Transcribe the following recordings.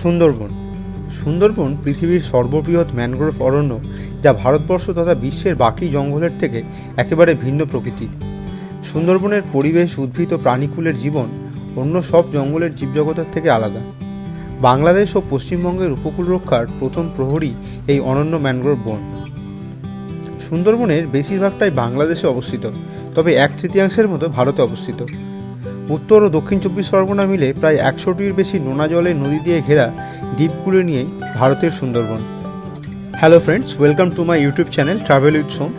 সুন্দরবন। সুন্দরবন পৃথিবীর সর্ববৃহৎ ম্যানগ্রোভ অরণ্য যা ভারতবর্ষ তথা বিশ্বের বাকি জঙ্গলের থেকে একেবারে ভিন্ন প্রকৃতির। সুন্দরবনের পরিবেশ, উদ্ভিদ ও প্রাণীকুলের জীবন অন্য সব জঙ্গলের জীবজগতের থেকে আলাদা। বাংলাদেশ ও পশ্চিমবঙ্গের উপকূল রক্ষার প্রথম প্রহরী এই অনন্য ম্যানগ্রোভ বন। সুন্দরবনের বেশিরভাগটাই বাংলাদেশে অবস্থিত, তবে এক তৃতীয়াংশের মতো ভারতে অবস্থিত। উত্তর ও দক্ষিণ চব্বিশ পরগনা মিলে প্রায় একশোটির বেশি নোনা জলে নদী দিয়ে ঘেরা দ্বীপগুলো নিয়েই ভারতের Sundarban. Hello friends welcome to my YouTube channel travel with Som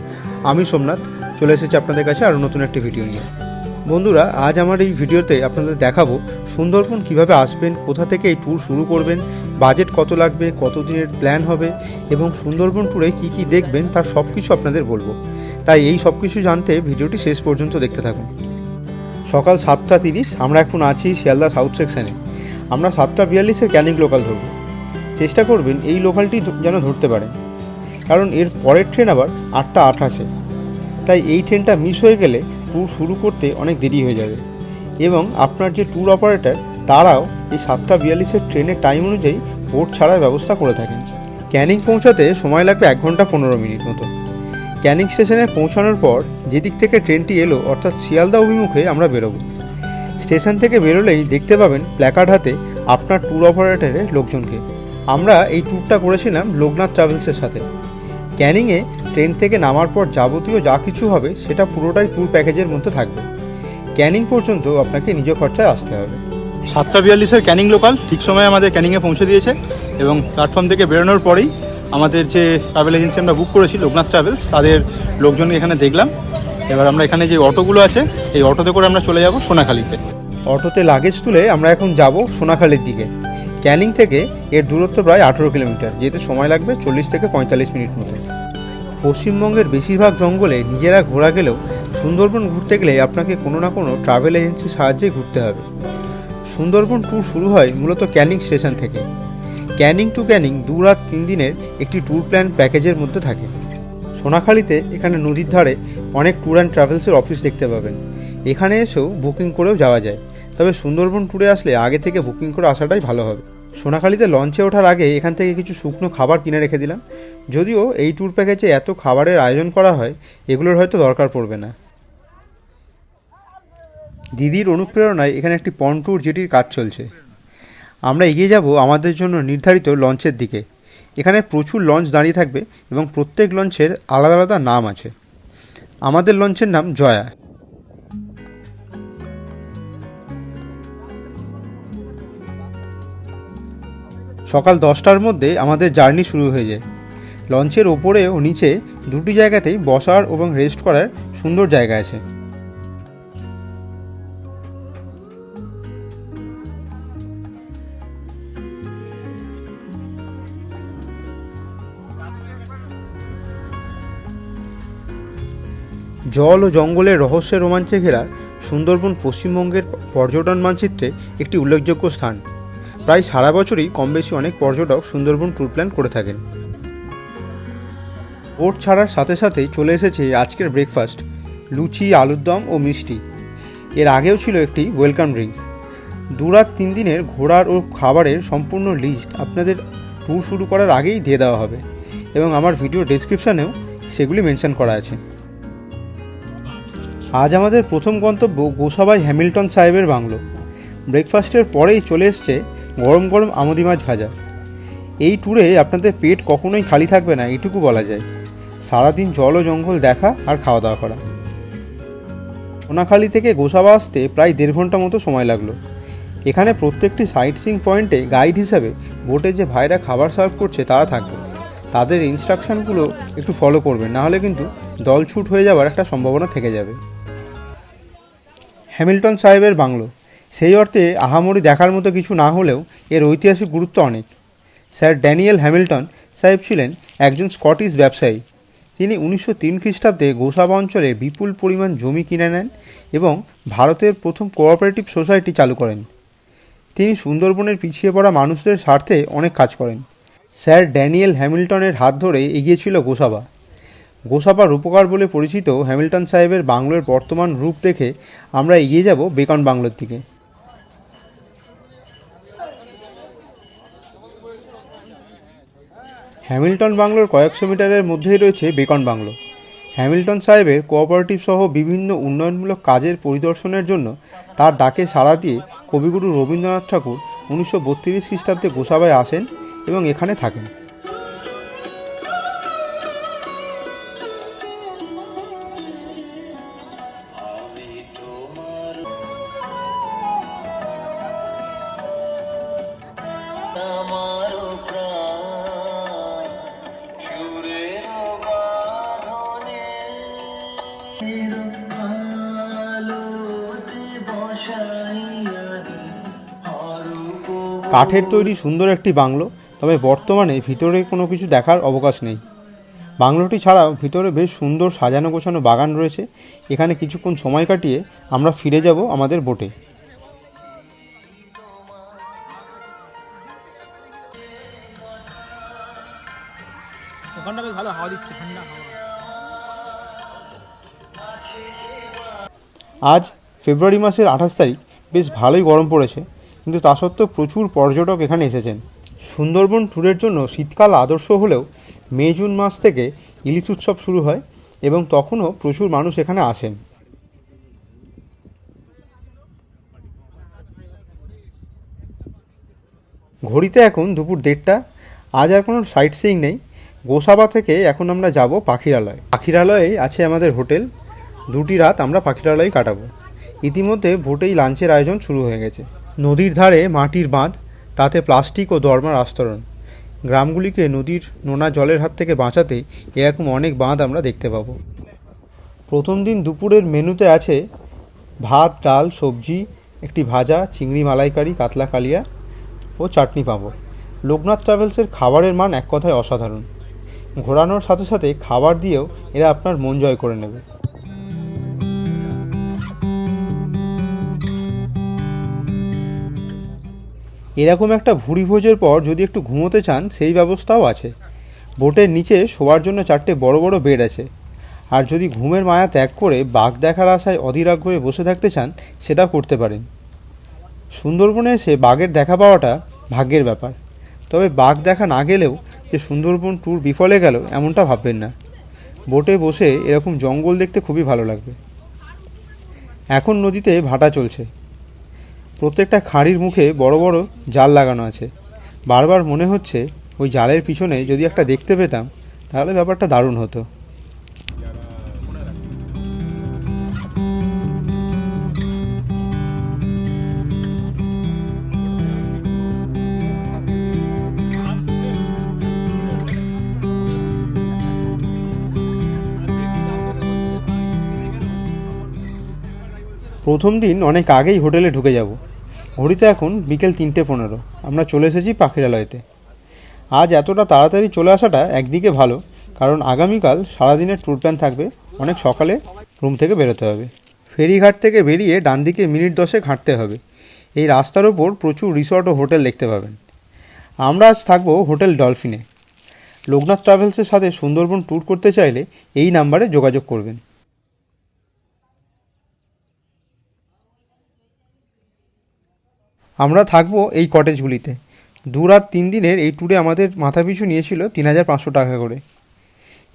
আমি সোমনাথ, চলে এসেছি আপনাদের কাছে আরও নতুন একটি ভিডিও নিয়ে। বন্ধুরা, আজ আমার এই ভিডিওতে আপনাদের দেখাবো সুন্দরবন কীভাবে আসবেন, কোথা থেকে এই ট্যুর শুরু করবেন বাজেট কত লাগবে কত দিনের প্ল্যান হবে, এবং সুন্দরবন ট্যুরে কী কী দেখবেন, তার সব কিছু আপনাদের বলব। তাই এই সব কিছু জানতে ভিডিওটি শেষ পর্যন্ত দেখতে থাকুন। সকাল সাতটা তিরিশ, আমরা এখন আছি শিয়ালদা সাউথ সেকশনে আমরা সাতটা বিয়াল্লিশের ক্যানিং লোকাল ধরব। চেষ্টা করবেন এই লোকালটি যেন ধরতে পারেন। কারণ এর পরের ট্রেন আবার আটটা আঠাশে। তাই এই ট্রেনটা মিস হয়ে গেলে ট্যুর শুরু করতে অনেক দেরি হয়ে যাবে। এবং আপনার যে ট্যুর অপারেটর তারাও এই সাতটা বিয়াল্লিশের ট্রেনের টাইম অনুযায়ী বোট ছাড়ার ব্যবস্থা করে থাকেন। ক্যানিং পৌঁছাতে সময় লাগবে এক ঘণ্টা পনেরো মিনিট মতো। ক্যানিং স্টেশনে পৌঁছানোর পর যেদিক থেকে ট্রেনটি এলো, অর্থাৎ শিয়ালদা অভিমুখে আমরা বেরোবো। স্টেশন থেকে বেরোলেই দেখতে পাবেন প্ল্যাকার্ড হাতে আপনার ট্যুর অপারেটরের লোকজনকে। আমরা এই ট্যুরটা করেছিলাম লোকনাথ ট্রাভেলসের সাথে। ক্যানিংয়ে ট্রেন থেকে নামার পর যাবতীয় যা কিছু হবে, সেটা পুরোটাই ট্যুর প্যাকেজের মধ্যে থাকবে। ক্যানিং পর্যন্ত আপনাকে নিজ খরচায় আসতে হবে। সাতটা বিয়াল্লিশের ক্যানিং লোকাল ঠিক সময়ে আমাদের ক্যানিংয়ে পৌঁছে দিয়েছে এবং প্ল্যাটফর্ম থেকে বেরোনোর পরেই আমাদের যে ট্রাভেল এজেন্সি আমরা বুক করেছি লোকনাথ ট্রাভেলস তাদের লোকজনকে এখানে দেখলাম। এবার আমরা এখানে যে অটোগুলো আছে, এই অটোতে করে আমরা চলে যাব সোনাখালিতে। অটোতে লাগেজ তুলে আমরা এখন যাব সোনাখালির দিকে। ক্যানিং থেকে এর দূরত্ব প্রায় আঠেরো কিলোমিটার, যেতে সময় লাগবে চল্লিশ থেকে পঁয়তাল্লিশ মিনিট মতো। পশ্চিমবঙ্গের বেশিরভাগ জঙ্গলে নিজেরা ঘোরা গেলেও সুন্দরবন ঘুরতে গেলে আপনাকে কোনো না কোনো ট্রাভেল এজেন্সির সাহায্যে ঘুরতে হবে। সুন্দরবন ট্যুর শুরু হয় মূলত ক্যানিং স্টেশন থেকে। ক্যানিং টু ক্যানিং দু রাত তিন দিনের একটি ট্যুর প্ল্যান প্যাকেজের মধ্যে থাকে। সোনাখালিতে এখানে নদীর ধারে অনেক ট্যুর অ্যান্ড ট্রাভেলসের অফিস দেখতে পাবেন। এখানে এসেও বুকিং করেও যাওয়া যায়। তবে সুন্দরবন ট্যুরে আসলে আগে থেকে বুকিং করে আসাটাই ভালো হবে। সোনাখালিতে লঞ্চে ওঠার আগে এখান থেকে কিছু শুকনো খাবার কিনে রেখে দিলাম। যদিও এই ট্যুর প্যাকেজে এত খাবারের আয়োজন করা হয়, এগুলোর হয়তো দরকার পড়বে না। দিদির অনুপ্রেরণায় এখানে একটি পন্টুর জেটির কাজ চলছে। আমরা এগিয়ে যাব আমাদের জন্য নির্ধারিত লঞ্চের দিকে। এখানে প্রচুর লঞ্চ দাঁড়িয়ে থাকবে এবং প্রত্যেক লঞ্চের আলাদা আলাদা নাম আছে। আমাদের লঞ্চের নাম জয়া। সকাল দশটার মধ্যে আমাদের জার্নি শুরু হয়ে যায়। লঞ্চের ওপরে ও নিচে দুটি জায়গাতেই বসার এবং রেস্ট করার সুন্দর জায়গা আছে। জল ও জঙ্গলের রহস্যের রোমাঞ্চে ঘেরা সুন্দরবন পশ্চিমবঙ্গের পর্যটন মানচিত্রে একটি উল্লেখযোগ্য স্থান। প্রায় সারা বছরই কম বেশি অনেক পর্যটক সুন্দরবন ট্যুর প্ল্যান করে থাকেন। বোট ছাড়ার সাথে সাথেই চলে এসেছে আজকের ব্রেকফাস্ট, লুচি, আলুর দম ও মিষ্টি। এর আগেও ছিল একটি ওয়েলকাম ড্রিঙ্কস। দু রাত তিন দিনের ঘোরার ও খাবারের সম্পূর্ণ লিস্ট আপনাদের ট্যুর শুরু করার আগেই দিয়ে দেওয়া হবে এবং আমার ভিডিও ডেসক্রিপশানেও সেগুলি মেনশন করা আছে। আজ আমাদের প্রথম গন্তব্য গোসাবাই হ্যামিল্টন সাহেবের বাংলো। ব্রেকফাস্টের পরেই চলে এসছে গরম গরম আমদি মাছ ভাজা। এই ট্যুরে আপনাদের পেট কখনোই খালি থাকবে না, এটুকু বলা যায়। সারাদিন জল ও জঙ্গল দেখা আর খাওয়া দাওয়া করা। সোনাখালি থেকে গোসাবা আসতে প্রায় দেড় ঘণ্টা মতো সময় লাগল। এখানে প্রত্যেকটি সাইট সিং পয়েন্টে গাইড হিসাবে বোটে যে ভাইরা খাবার সার্ভ করছে তারা থাকবে। তাদের ইনস্ট্রাকশনগুলো একটু ফলো করবেন, নাহলে কিন্তু দল ছুট হয়ে যাওয়ার একটা সম্ভাবনা থেকে যাবে। হ্যামিল্টন সাহেবের বাংলো। সেই অর্থে আহামরি দেখার মতো কিছু না হলেও এর ঐতিহাসিক গুরুত্ব অনেক। স্যার ড্যানিয়েল হ্যামিল্টন সাহেব ছিলেন একজন স্কটিশ ব্যবসায়ী। তিনি উনিশশো তিন খ্রিস্টাব্দে গোসাবা অঞ্চলে বিপুল পরিমাণ জমি কিনে নেন এবং ভারতের প্রথম কোঅপারেটিভ সোসাইটি চালু করেন। তিনি সুন্দরবনের পিছিয়ে পড়া মানুষদের স্বার্থে অনেক কাজ করেন। স্যার ড্যানিয়েল হ্যামিল্টনের হাত ধরে এগিয়েছিল গোসাবা। গোসাবার রূপকার বলে পরিচিত হ্যামিল্টন সাহেবের বাংলোর বর্তমান রূপ দেখে আমরা এগিয়ে যাব বেকন বাংলোর দিকে। হ্যামিল্টন বাংলোর কয়েকশো মিটারের মধ্যেই রয়েছে বেকন বাংলো। হ্যামিল্টন সাহেবের কোঅপারেটিভ সহ বিভিন্ন উন্নয়নমূলক কাজের পরিদর্শনের জন্য তার ডাকে সাড়া দিয়ে কবিগুরু রবীন্দ্রনাথ ঠাকুর উনিশশো বত্রিশ খ্রিস্টাব্দে গোসাবায় আসেন এবং এখানে থাকেন। কাঠের তৈরি সুন্দর একটি বাংলো তবে বর্তমানে ভিতরে কোনো কিছু দেখার অবকাশ নেই। বাংলোটি ছাড়াও ভিতরে বেশ সুন্দর সাজানো গোছানো বাগান রয়েছে। এখানে কিছুক্ষণ সময় কাটিয়ে আমরা ফিরে যাব আমাদের বোটে। আজ ফেব্রুয়ারি মাসের আঠাশ তারিখ। বেশ ভালোই গরম পড়েছে, কিন্তু তা সত্ত্বেও প্রচুর পর্যটক এখানে এসেছেন। সুন্দরবন ট্যুরের জন্য শীতকাল আদর্শ হলেও মে, জুন মাস থেকে ইলিশ উৎসব শুরু হয় এবং তখনও প্রচুর মানুষ এখানে আসেন। ঘড়িতে এখন দুপুর দেড়টা। আজ আর কোনো সাইট সিইং নেই। গোসাবা থেকে এখন আমরা যাব পাখিরালয়। পাখিরালয়ে আছে আমাদের হোটেল। দুটি রাত আমরা পাখিরালয়ে কাটাবো। ইতিমধ্যে ভোটেই লাঞ্চের আয়োজন শুরু হয়ে গেছে। নদীর ধারে মাটির বাঁধ, তাতে প্লাস্টিক ও দরমার আস্তরণ। গ্রামগুলিকে নদীর নোনা জলের হাত থেকে বাঁচাতে এরকম অনেক বাঁধ আমরা দেখতে পাবো। প্রথম দিন দুপুরের মেনুতে আছে ভাত, ডাল, সবজি, একটি ভাজা, চিংড়ি মালাইকারি, কাতলা কালিয়া ও চাটনি পাবো। লোকনাথ ট্রাভেলসের খাবারের মান এক কথায় অসাধারণ। ঘোরানোর সাথে সাথে খাবার দিয়েও এরা আপনার মন জয় করে নেবে। এরকম একটা ভুড়ি ভোজের পর যদি একটু ঘুমোতে চান, সেই ব্যবস্থাও আছে। বোটের নিচে শোয়ার জন্য চারটে বড় বড় বেড আছে। আর যদি ঘুমের মায়া ত্যাগ করে বাঘ দেখার আশায় অধীর আগ্রহে বসে থাকতে চান, সেটাও করতে পারেন। সুন্দরবনে এসে বাঘের দেখা পাওয়াটা ভাগ্যের ব্যাপার। তবে বাঘ দেখা না গেলেও যে সুন্দরবন ট্যুর বিফলে গেল, এমনটা ভাববেন না। বোটে বসে এরকম জঙ্গল দেখতে খুবই ভালো লাগবে। এখন নদীতে ভাটা চলছে। প্রত্যেকটা খাঁড়ির মুখে বড় বড় জাল লাগানো আছে। বারবার মনে হচ্ছে ওই জালের পিছনে যদি একটা দেখতে পেতাম, তাহলে ব্যাপারটা দারুণ হতো। প্রথম দিন অনেক আগেই হোটেলে ঢুকে যাব। ঘড়িতে এখন বিকেল তিনটে পনেরো। আমরা চলে এসেছি পাখিরালয়তে। আজ এতটা তাড়াতাড়ি চলে আসাটা একদিকে ভালো, কারণ আগামীকাল সারাদিনের ট্যুর প্ল্যান থাকবে, অনেক সকালে রুম থেকে বেরোতে হবে। ফেরিঘাট থেকে বেরিয়ে ডান দিকে মিনিট দশেক হাঁটতে হবে। এই রাস্তার ওপর প্রচুর রিসর্ট ও হোটেল দেখতে পাবেন। আমরা আজ থাকব হোটেল ডলফিনে। লোকনাথ ট্রাভেলসের সাথে সুন্দরবন ট্যুর করতে চাইলে এই নাম্বারে যোগাযোগ করবেন। আমরা থাকব এই কটেজগুলিতে দু রাত তিন দিনের এই ট্যুরে আমাদের মাথাপিছু নিয়েছিল তিন হাজার পাঁচশো টাকা করে।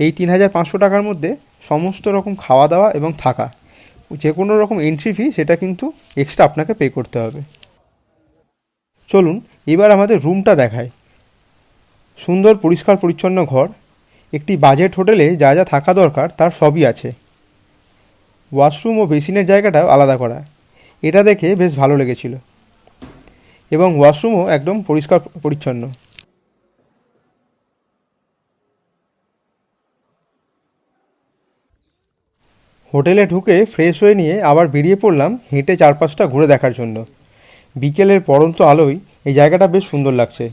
এই তিন হাজার পাঁচশো টাকার মধ্যে সমস্ত রকম খাওয়া দাওয়া এবং থাকা যে কোনো রকম এন্ট্রি ফি সেটা কিন্তু এক্সট্রা আপনাকে পে করতে হবে। চলুন এবার আমাদের রুমটা দেখায় সুন্দর, পরিষ্কার, পরিচ্ছন্ন ঘর। একটি বাজেট হোটেলে যা যা থাকা দরকার তার সবই আছে। ওয়াশরুম ও বেসিনের জায়গাটাও আলাদা করা। এটা দেখে বেশ ভালো লেগেছিল। এবং ওয়াশরুমও একদম পরিষ্কার পরিচ্ছন্ন। হোটেলে ঢুকে ফ্রেশ হয়ে নিয়ে আবার বেরিয়ে পড়লাম হেঁটে চারপাশটা ঘুরে দেখার জন্য। বিকেলের পরন্ত আলোয় এই জায়গাটা বেশ সুন্দর লাগছে।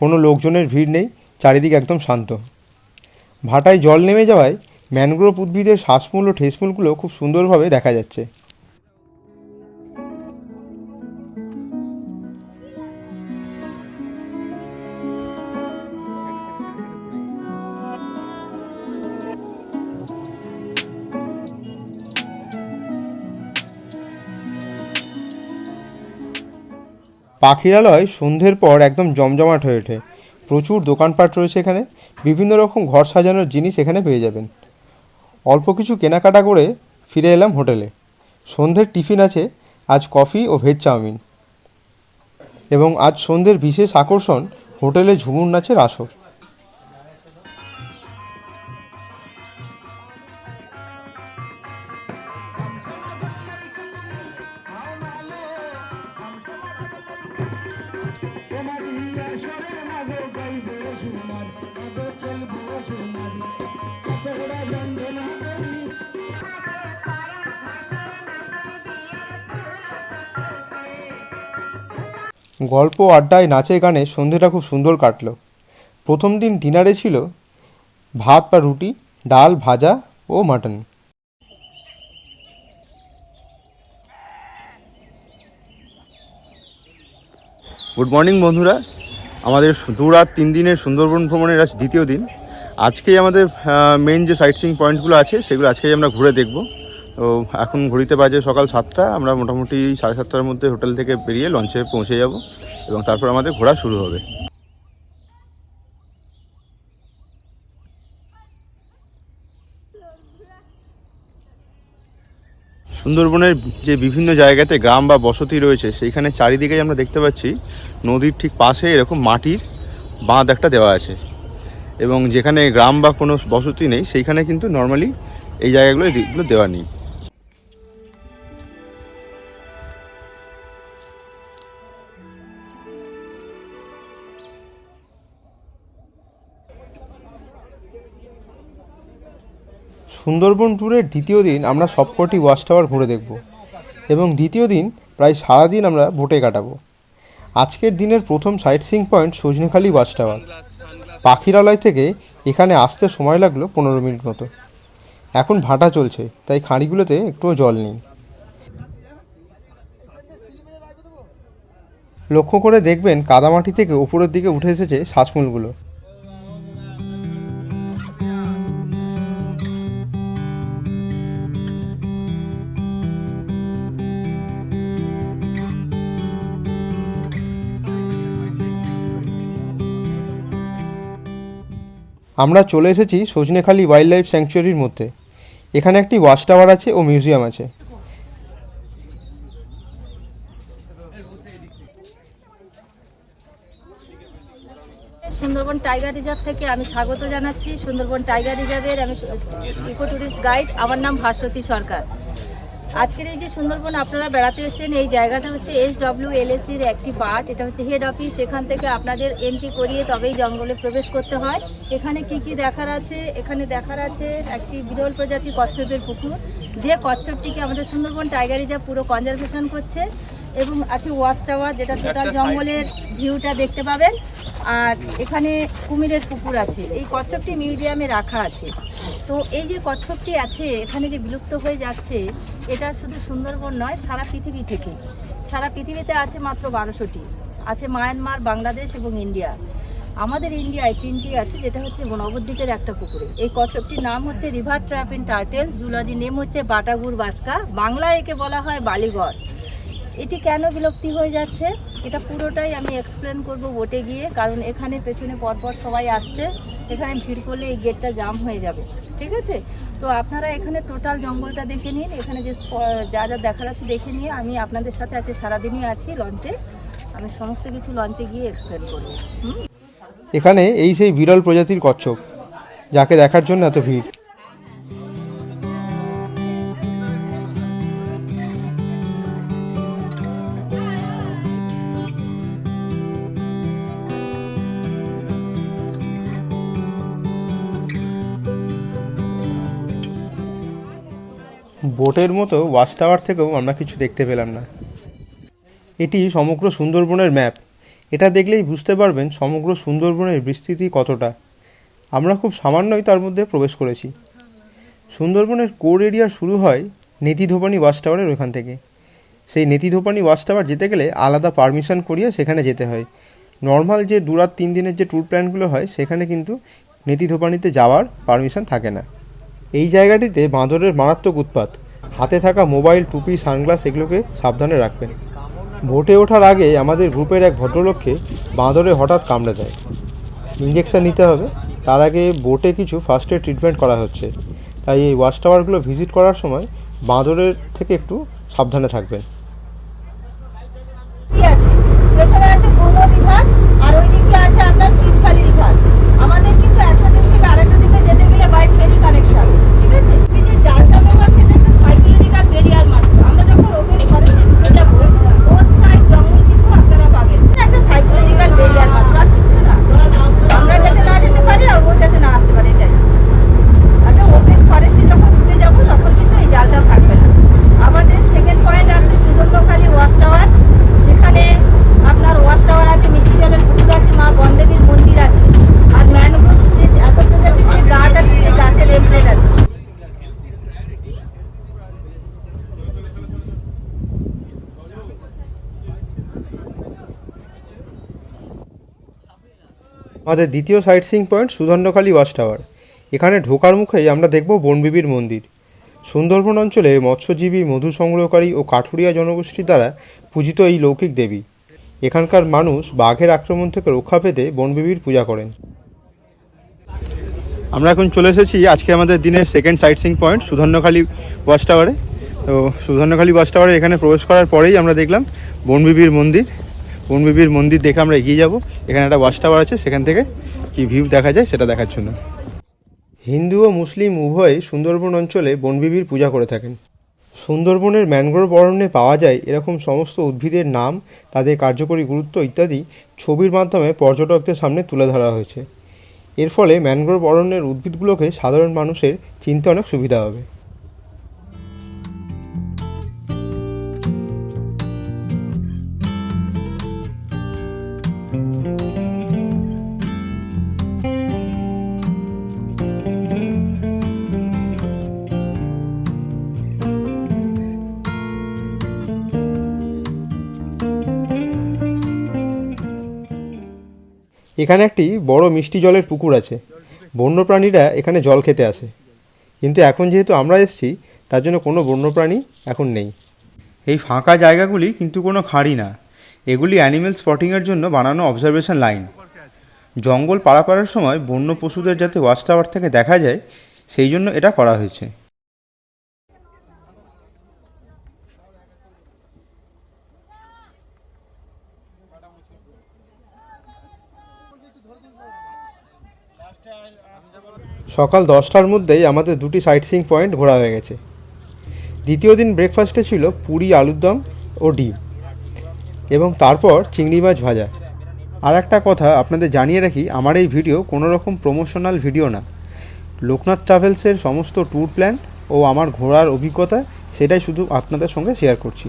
কোনো লোকজনের ভিড় নেই, চারিদিক একদম শান্ত। ভাটায় জল নেমে যাওয়ায় ম্যানগ্রোভ উদ্ভিদের শ্বাসমূল ও ঠেসমূলগুলো খুব সুন্দরভাবে দেখা যাচ্ছে। পাখিরালয় সন্ধ্যের পর একদম জমজমাট হয়ে ওঠে। প্রচুর দোকানপাট রয়েছে এখানে। বিভিন্ন রকম ঘর সাজানোর জিনিস এখানে পেয়ে যাবেন। অল্প কিছু কেনাকাটা করে ফিরে এলাম হোটেলে। সন্ধ্যের টিফিন আছে, আজ কফি ও ভেজ চাউমিন। এবং আজ সন্ধ্যের বিশেষ আকর্ষণ হোটেলে ঝুমুর নাচের আসর। গল্প আড্ডায় নাচে গানে সন্ধ্যেটা খুব সুন্দর কাটলো। প্রথম দিন ডিনারে ছিল ভাত বা রুটি, ডাল, ভাজা ও মাটন। গুড মর্নিং বন্ধুরা। আমাদের দু রাত তিন দিনের সুন্দরবন ভ্রমণের আজ দ্বিতীয় দিন। আজকেই আমাদের মেন যে সাইট সিইং পয়েন্টগুলো আছে, সেগুলো আজকেই আমরা ঘুরে দেখব। তো এখন ঘড়িতে বাজে সকাল সাতটা, আমরা মোটামুটি সাড়ে সাতটার মধ্যে হোটেল থেকে বেরিয়ে লঞ্চে পৌঁছে যাব। এবং তারপর আমাদের ঘোরা শুরু হবে। সুন্দরবনের যে বিভিন্ন জায়গাতে গ্রাম বা বসতি রয়েছে, সেইখানে চারিদিকে আমরা দেখতে পাচ্ছি নদীর ঠিক পাশে এরকম মাটির বাঁধ একটা দেওয়া আছে। এবং যেখানে গ্রাম বা কোনো বসতি নেই, সেইখানে কিন্তু নর্মালি এই জায়গাগুলো এগুলো দেওয়া নেই। সুন্দরবন ট্যুরের দ্বিতীয় দিন আমরা সবকটি ওয়াচ টাওয়ার ঘুরে দেখব এবং দ্বিতীয় দিন প্রায় সারাদিন আমরা বোটে কাটাবো। আজকের দিনের প্রথম sightseeing point Sajnekhali watch tower পাখিরালয় থেকে এখানে আসতে সময় লাগল পনেরো মিনিট মতো। এখন ভাটা চলছে, তাই খাঁড়িগুলোতে একটুও জল নেই। লক্ষ্য করে দেখবেন কাদামাটি থেকে উপরের দিকে উঠে এসেছে শ্বাসমূলগুলো আমরা চলে এসেছি সজনেখালি ওয়াইল্ড লাইফ স্যাংচুয়ারির মধ্যে। এখানে একটি ওয়াচ টাওয়ার আছে ও মিউজিয়াম আছে। সুন্দরবন টাইগার রিজার্ভ থেকে আমি স্বাগত জানাচ্ছি। সুন্দরবন টাইগার রিজার্ভের আমি ইকো ট্যুরিস্ট গাইড আমার নাম ভাস্বতী সরকার। আজকের এই যে সুন্দরবন আপনারা বেড়াতে এসেছেন এই জায়গাটা হচ্ছে এস ডব্লিউ এলএসির একটি পার্ট এটা হচ্ছে হেড অফিস সেখান থেকে আপনাদের এন্ট্রি করিয়ে তবেই জঙ্গলে প্রবেশ করতে হয়। এখানে কি কি দেখার আছে? এখানে দেখার আছে একটি বিরল প্রজাতির কচ্ছপের পুকুর। যে কচ্ছপটিকে আমাদের সুন্দরবন টাইগার রিজার্ভ পুরো কনজারভেশন করছে এবং আছে ওয়াচ টাওয়ার যেটা টোটাল জঙ্গলের ভিউটা দেখতে পাবেন। আর এখানে কুমিরের পুকুর আছে। এই কচ্ছপটি মিউজিয়ামে রাখা আছে। তো এই যে কচ্ছপটি আছে, এখানে যে বিলুপ্ত হয়ে যাচ্ছে, এটা শুধু সুন্দরবন নয়, সারা পৃথিবী থেকে। সারা পৃথিবীতে আছে মাত্র বারোশোটি। আছে মায়ানমার, বাংলাদেশ এবং ইন্ডিয়া। আমাদের ইন্ডিয়ায় তিনটি আছে, যেটা হচ্ছে নবদ্বীপের একটা পুকুরে। এই কচ্ছপটির নাম হচ্ছে river terrapin turtle zoology name হচ্ছে বাটাগুর বাসকা বাংলায় একে বলা হয় বালিগড়। এটি কেন বিলুপ্তি হয়ে যাচ্ছে, এটা পুরোটাই আমি এক্সপ্লেন করব বোটে গিয়ে, কারণ এখানে পেছনে পরপর সবাই আসছে, এখানে ভিড় করলে এই গেটটা জাম হয়ে যাবে, ঠিক আছে? তো আপনারা এখানে টোটাল জঙ্গলটা দেখে নিন, এখানে যে যা যা দেখার আছে দেখে নিয়ে আমি আপনাদের সাথে আছে সারাদিনই আছি লঞ্চে আমি সমস্ত কিছু লঞ্চে গিয়ে এক্সপ্লেন করব এখানে এই সেই বিরল প্রজাতির কচ্ছপ, যাকে দেখার জন্য এত ভিড়। বোটের মতো ওয়াচ টাওয়ার থেকেও আমরা কিছু দেখতে পেলাম না। এটি সমগ্র সুন্দরবনের ম্যাপ। এটা দেখলেই বুঝতে পারবেন সমগ্র সুন্দরবনের বিস্তৃতি কতটা। আমরা খুব সামান্যই তার মধ্যে প্রবেশ করেছি। সুন্দরবনের কোর এরিয়া শুরু হয় নেতিধোপানি ওয়াচ টাওয়ারের ওখান থেকে। সেই নেতিধোপানি ওয়াচ টাওয়ার যেতে গেলে আলাদা পারমিশন করিয়ে সেখানে যেতে হয়। নর্মাল যে দু রাত তিন দিনের যে ট্যুর প্ল্যানগুলো হয়, সেখানে কিন্তু নেতিধোপানিতে যাওয়ার পারমিশন থাকে না। এই জায়গাটিতে বাঁদরের মারাত্মক উৎপাত। হাতে থাকা মোবাইল, টুপি, সানগ্লাস এগুলোকে সাবধানে রাখবেন। ভোটে ওঠার আগে আমাদের গ্রুপের এক ভদ্রলোককে বাঁদরে হঠাৎ কামড়ে দেয়। ইঞ্জেকশন নিতে হবে। তার আগে বোটে কিছু ফার্স্ট এড ট্রিটমেন্ট করা হচ্ছে। তাই এই ওয়াচ টাওয়ারগুলো ভিজিট করার সময় বাঁদরের থেকে একটু সাবধানে থাকবেন। আছে পেছনে আছে পূর্ণ রিভার আর ওই দিকে আছে আপনার পিচখালি রিভার আমাদের কিন্তু একটা দ্বীপ থেকে আরেকটা দ্বীপে যেতে গেলে বাই ফেরি কানেকশন ঠিক আছে এই যে জালটা দেওয়া সেটা একটা সাইকোলজিক্যাল ব্যারিয়ার মাত্র আমরা যখন ওপেন ফরেস্টে ঢুকে যাব বোথ সাইড জঙ্গল কিন্তু আপনারা পাবেন একটা সাইকোলজিক্যাল ব্যারিয়ার মাত্র আর কিছু না আমরা যাতে না যেতে পারি আর ও যাতে না আসতে পারে এটাই একটা ওপেন ফরেস্টে যখন ঢুকে যাব তখন কিন্তু এই জালটা থাকবে না আমাদের সেকেন্ড পয়েন্ট আসছে সুগন্ধকালী ওয়াচ টাওয়ার যেখানে আপনার ওয়াচ টাওয়ার আছে মিষ্টি জলের পুকুর আছে মা বনদেবীর মন্দির আছে আর ম্যানগ্রোভ যে এত প্রজাতির যে গাছ আছে সেই গাছের এমপ্লেট আছে আমাদের দ্বিতীয় sightseeing point Sudhanyakhali watch tower এখানে ঢোকার মুখেই আমরা দেখব বনবিবির মন্দির। সুন্দরবন অঞ্চলে মৎস্যজীবী, মধু সংগ্রহকারী ও কাঠুরিয়া জনগোষ্ঠীর দ্বারা পূজিত এই লৌকিক দেবী। এখানকার মানুষ বাঘের আক্রমণ থেকে রক্ষা পেতে বনবিবির পূজা করেন। আমরা এখন চলে এসেছি আজকে আমাদের দিনের second sightseeing point Sudhanyakhali watch টাওয়ারে তো সুধন্যখালী ওয়াচ টাওয়ারে এখানে প্রবেশ করার পরেই আমরা দেখলাম বনবিবির মন্দির। বনবিবির মন্দির দেখে আমরা এগিয়ে যাব? এখানে একটা ওয়াচ টাওয়ার আছে, সেখান থেকে কি ভিউ দেখা যায় সেটা দেখার জন্য। হিন্দু ও মুসলিম উভয় সুন্দরবন অঞ্চলে বনবিবির পূজা করে থাকেন। সুন্দরবনের ম্যানগ্রোভ অরণ্যে পাওয়া যায় এরকম সমস্ত উদ্ভিদের নাম, তাদের কার্যকরী গুরুত্ব ইত্যাদি ছবির মাধ্যমে পর্যটকদের সামনে তুলে ধরা হয়েছে। এর ফলে ম্যানগ্রোভ অরণ্যের উদ্ভিদগুলোকে সাধারণ মানুষের চিনতে অনেক সুবিধা হবে। এখানে একটি বড় মিষ্টি জলের পুকুর আছে। বন্যপ্রাণীরা এখানে জল খেতে আসে। কিন্তু এখন যেহেতু আমরা এসেছি, তার জন্য কোনো বন্যপ্রাণী এখন নেই। এই ফাঁকা জায়গাগুলি কিন্তু কোনো খাঁড়ি না। এগুলি অ্যানিমেল স্পটিংয়ের জন্য বানানো অবজারভেশন লাইন। জঙ্গল পাড়া পারাপারের সময় বন্য পশুদের যাতে ওয়াচ টাওয়ার থেকে দেখা যায়, সেই জন্য এটা করা হয়েছে। সকাল দশটার মধ্যেই আমাদের দুটি সাইট সিং পয়েন্ট ঘোরা হয়ে গেছে। দ্বিতীয় দিন ব্রেকফাস্টে ছিল পুরি, আলুর দম ও ডিম এবং তারপর চিংড়ি মাছ ভাজা। আর একটা কথা আপনাদের জানিয়ে রাখি, আমার এই ভিডিও কোনো রকম প্রমোশনাল ভিডিও না। লোকনাথ ট্রাভেলসের সমস্ত ট্যুর প্ল্যান ও আমার ঘোরার অভিজ্ঞতা, সেটাই শুধু আপনাদের সঙ্গে শেয়ার করছি।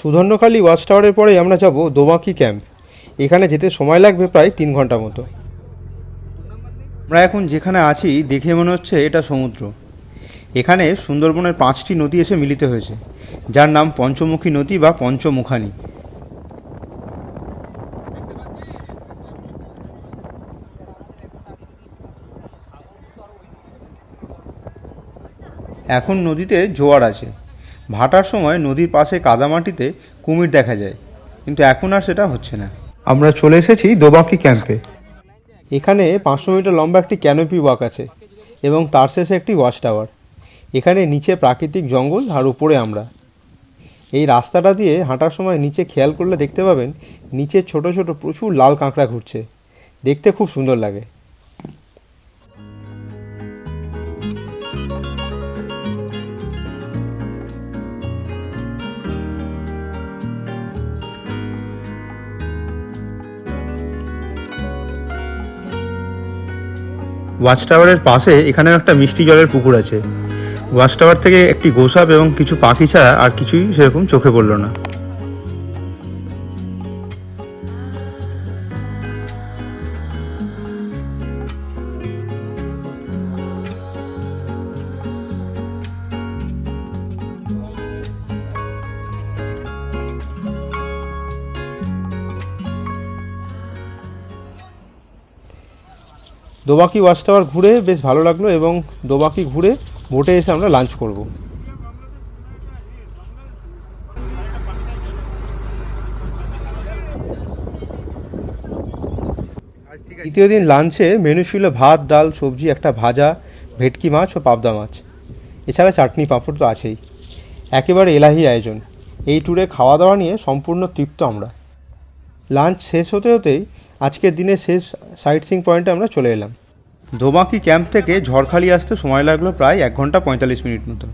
সুধন্যখালী ওয়াচ টাওয়ারের পরে আমরা যাব দোমাকি ক্যাম্প। এখানে যেতে সময় লাগবে প্রায় তিন ঘণ্টা মতো। আমরা এখন যেখানে আছি, দেখে মনে হচ্ছে এটা সমুদ্র। এখানে সুন্দরবনের পাঁচটি নদী এসে মিলিত হয়েছে, যার নাম পঞ্চমুখী নদী বা পঞ্চমুখানি। এখন নদীতে জোয়ার আছে। ভাটার সময় নদীর পাশে কাদামাটিতে কুমির দেখা যায় কিন্তু এখন আর সেটা হচ্ছে না। আমরা চলে এসেছি দোবাকি ক্যাম্পে। এখানে পাঁচশো মিটার লম্বা একটি ক্যানোপি ওয়াক আছে এবং তার শেষে একটি ওয়াচ টাওয়ার। এখানে নিচে প্রাকৃতিক জঙ্গল আর উপরে আমরা। এই রাস্তাটা দিয়ে হাঁটার সময় নিচে খেয়াল করলে দেখতে পাবেন নিচে ছোট ছোট প্রচুর লাল কাঁকড়া ঘুরছে। দেখতে খুব সুন্দর লাগে। ওয়াচ টাওয়ারের পাশে এখানেও একটা মিষ্টি জলের পুকুর আছে। ওয়াচ টাওয়ার থেকে একটি গোসাপ এবং কিছু পাখি ছাড়া আর কিছুই সেরকম চোখে পড়ল না। দোবাকি ওয়াচ টাওয়ার ঘুরে বেশ ভালো লাগল এবং দোবাকি ঘুরে বোটে এসে আমরা লাঞ্চ করব। দ্বিতীয় দিন লাঞ্চে মেনু ছিল ভাত, ডাল, সবজি, একটা ভাজা, ভেটকি মাছ ও পাবদা মাছ। এছাড়া চাটনি, পাঁপড় তো আছেই। একেবারে এলাহি আয়োজন। এই ট্যুরে খাওয়া দাওয়া নিয়ে সম্পূর্ণ তৃপ্ত আমরা। লাঞ্চ শেষ হতে হতেই আজকের দিনে শেষ সাইট সিং পয়েন্টে আমরা চলে এলাম। দোমাকি ক্যাম্প থেকে ঝড়খালি আসতে সময় লাগল প্রায় এক ঘণ্টা পঁয়তাল্লিশ মিনিট মতো।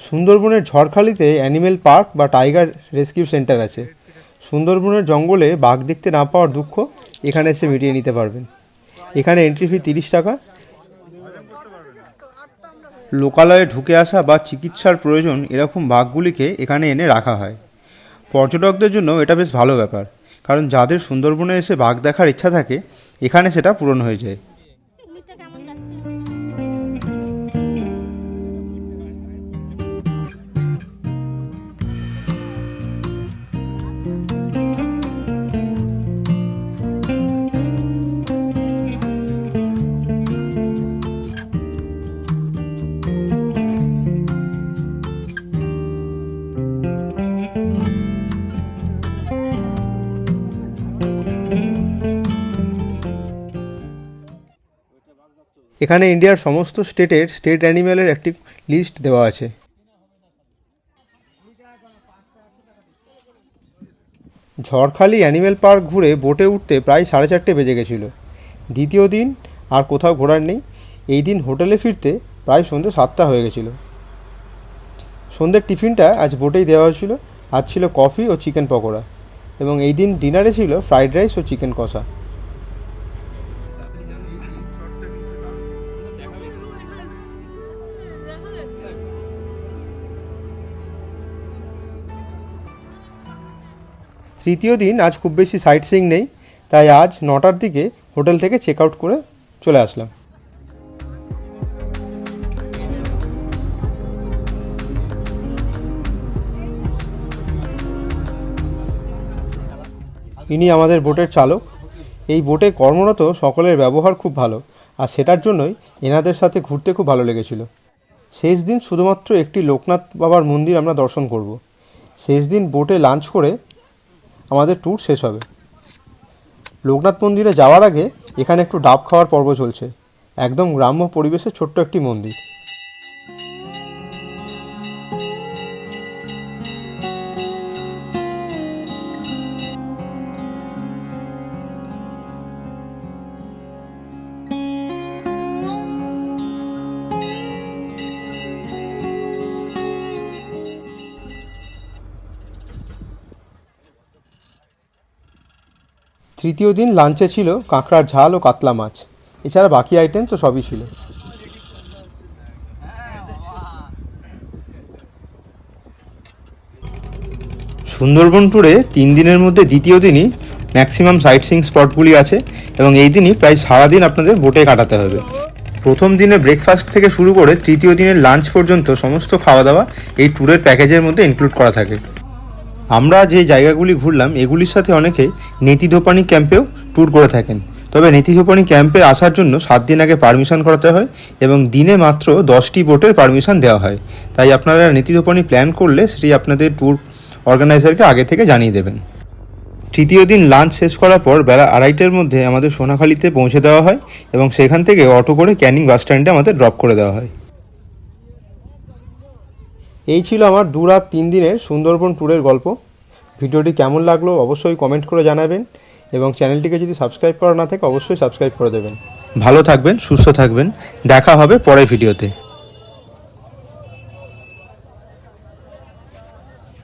সুন্দরবনের ঝড়খালিতে অ্যানিমেল পার্ক বা টাইগার রেস্কিউ সেন্টার আছে। সুন্দরবনের জঙ্গলে বাঘ দেখতে না পাওয়ার দুঃখ এখানে এসে মিটিয়ে নিতে পারবেন। এখানে এন্ট্রি ফি তিরিশ টাকা। লোকালয়ে ঢুকে আসা বা চিকিৎসার প্রয়োজন এরকম বাঘগুলিকে এখানে এনে রাখা হয়। পর্যটকদের জন্য এটা বেশ ভালো ব্যাপার, কারণ যাদের সুন্দরবনে এসে বাঘ দেখার ইচ্ছা থাকে, এখানে সেটা পূরণ হয়ে যায়। এখানে ইন্ডিয়ার সমস্ত স্টেটের স্টেট অ্যানিম্যালের একটি লিস্ট দেওয়া আছে। ঝড়খালি অ্যানিম্যাল পার্ক ঘুরে বোটে উঠতে প্রায় সাড়ে চারটে বেজে গেছিল। দ্বিতীয় দিন আর কোথাও ঘোরার নেই। এই দিন হোটেলে ফিরতে প্রায় সন্ধ্যে সাতটা হয়ে গেছিল। সন্ধ্যের টিফিনটা আজ বোটেই দেওয়া হয়েছিল। আজ ছিল কফি ও চিকেন পকোড়া। এবং এই দিন ডিনারে ছিল ফ্রাইড রাইস ও চিকেন কষা। তৃতীয় দিন আজ খুব বেশি সাইট সিং নেই, তাই আজ নটার দিকে হোটেল থেকে চেক আউট করে চলে আসলাম। ইনি আমাদের বোটের চালক। এই বোটে কর্মরত সকলের ব্যবহার খুব ভালো, আর সেটার জন্যই এনাদের সাথে ঘুরতে খুব ভালো লেগেছিল। শেষ দিন শুধুমাত্র একটি লোকনাথ বাবার মন্দির আমরা দর্শন করব। শেষ দিন বোটে লাঞ্চ করে আমাদের ট্যুর শেষ হবে। লোকনাথ মন্দিরে যাওয়ার আগে এখানে একটু ডাব খাওয়ার পর্ব চলছে। একদম গ্রাম্য পরিবেশে ছোট্ট একটি মন্দির। তৃতীয় দিন লাঞ্চে ছিল কাঁকড়ার ঝাল ও কাতলা মাছ। এছাড়া বাকি আইটেম তো সবই ছিল। সুন্দরবন ট্যুরে তিন দিনের মধ্যে দ্বিতীয় দিনই ম্যাক্সিমাম সাইট সিং স্পটগুলি আছে এবং এই দিনই প্রায় সারাদিন আপনাদের বোটে কাটাতে হবে। প্রথম দিনে ব্রেকফাস্ট থেকে শুরু করে তৃতীয় দিনের লাঞ্চ পর্যন্ত সমস্ত খাওয়া দাওয়া এই ট্যুরের প্যাকেজের মধ্যে ইনক্লুড করা থাকে। আমরা যে জায়গাগুলি ঘুরলাম, এগুলির সাথে অনেকে নেতিধোপানি ক্যাম্পেও ট্যুর করে থাকেন। তবে নেতিধোপানি ক্যাম্পে আসার জন্য সাত দিন আগে পারমিশন করাতে হয় এবং দিনে মাত্র দশটি বোটের পারমিশন দেওয়া হয়। তাই আপনারা নেতিধোপানি প্ল্যান করলে সেটি আপনাদের ট্যুর অর্গানাইজারকে আগে থেকে জানিয়ে দেবেন। তৃতীয় দিন লাঞ্চ শেষ করার পর বেলা আড়াইটের মধ্যে আমাদের সোনাখালিতে পৌঁছে দেওয়া হয় এবং সেখান থেকে অটো করে ক্যানিং বাস স্ট্যান্ডে আমাদের ড্রপ করে দেওয়া হয়। এই ছিল আমার দু রাত তিন দিনের সুন্দরবন ট্যুরের গল্প। ভিডিওটি কেমন লাগল অবশ্যই কমেন্ট করে জানাবেন এবং চ্যানেলটিকে যদি সাবস্ক্রাইব করা না থাকে অবশ্যই সাবস্ক্রাইব করে দেবেন। ভালো থাকবেন, সুস্থ থাকবেন। দেখা হবে পরের ভিডিওতে।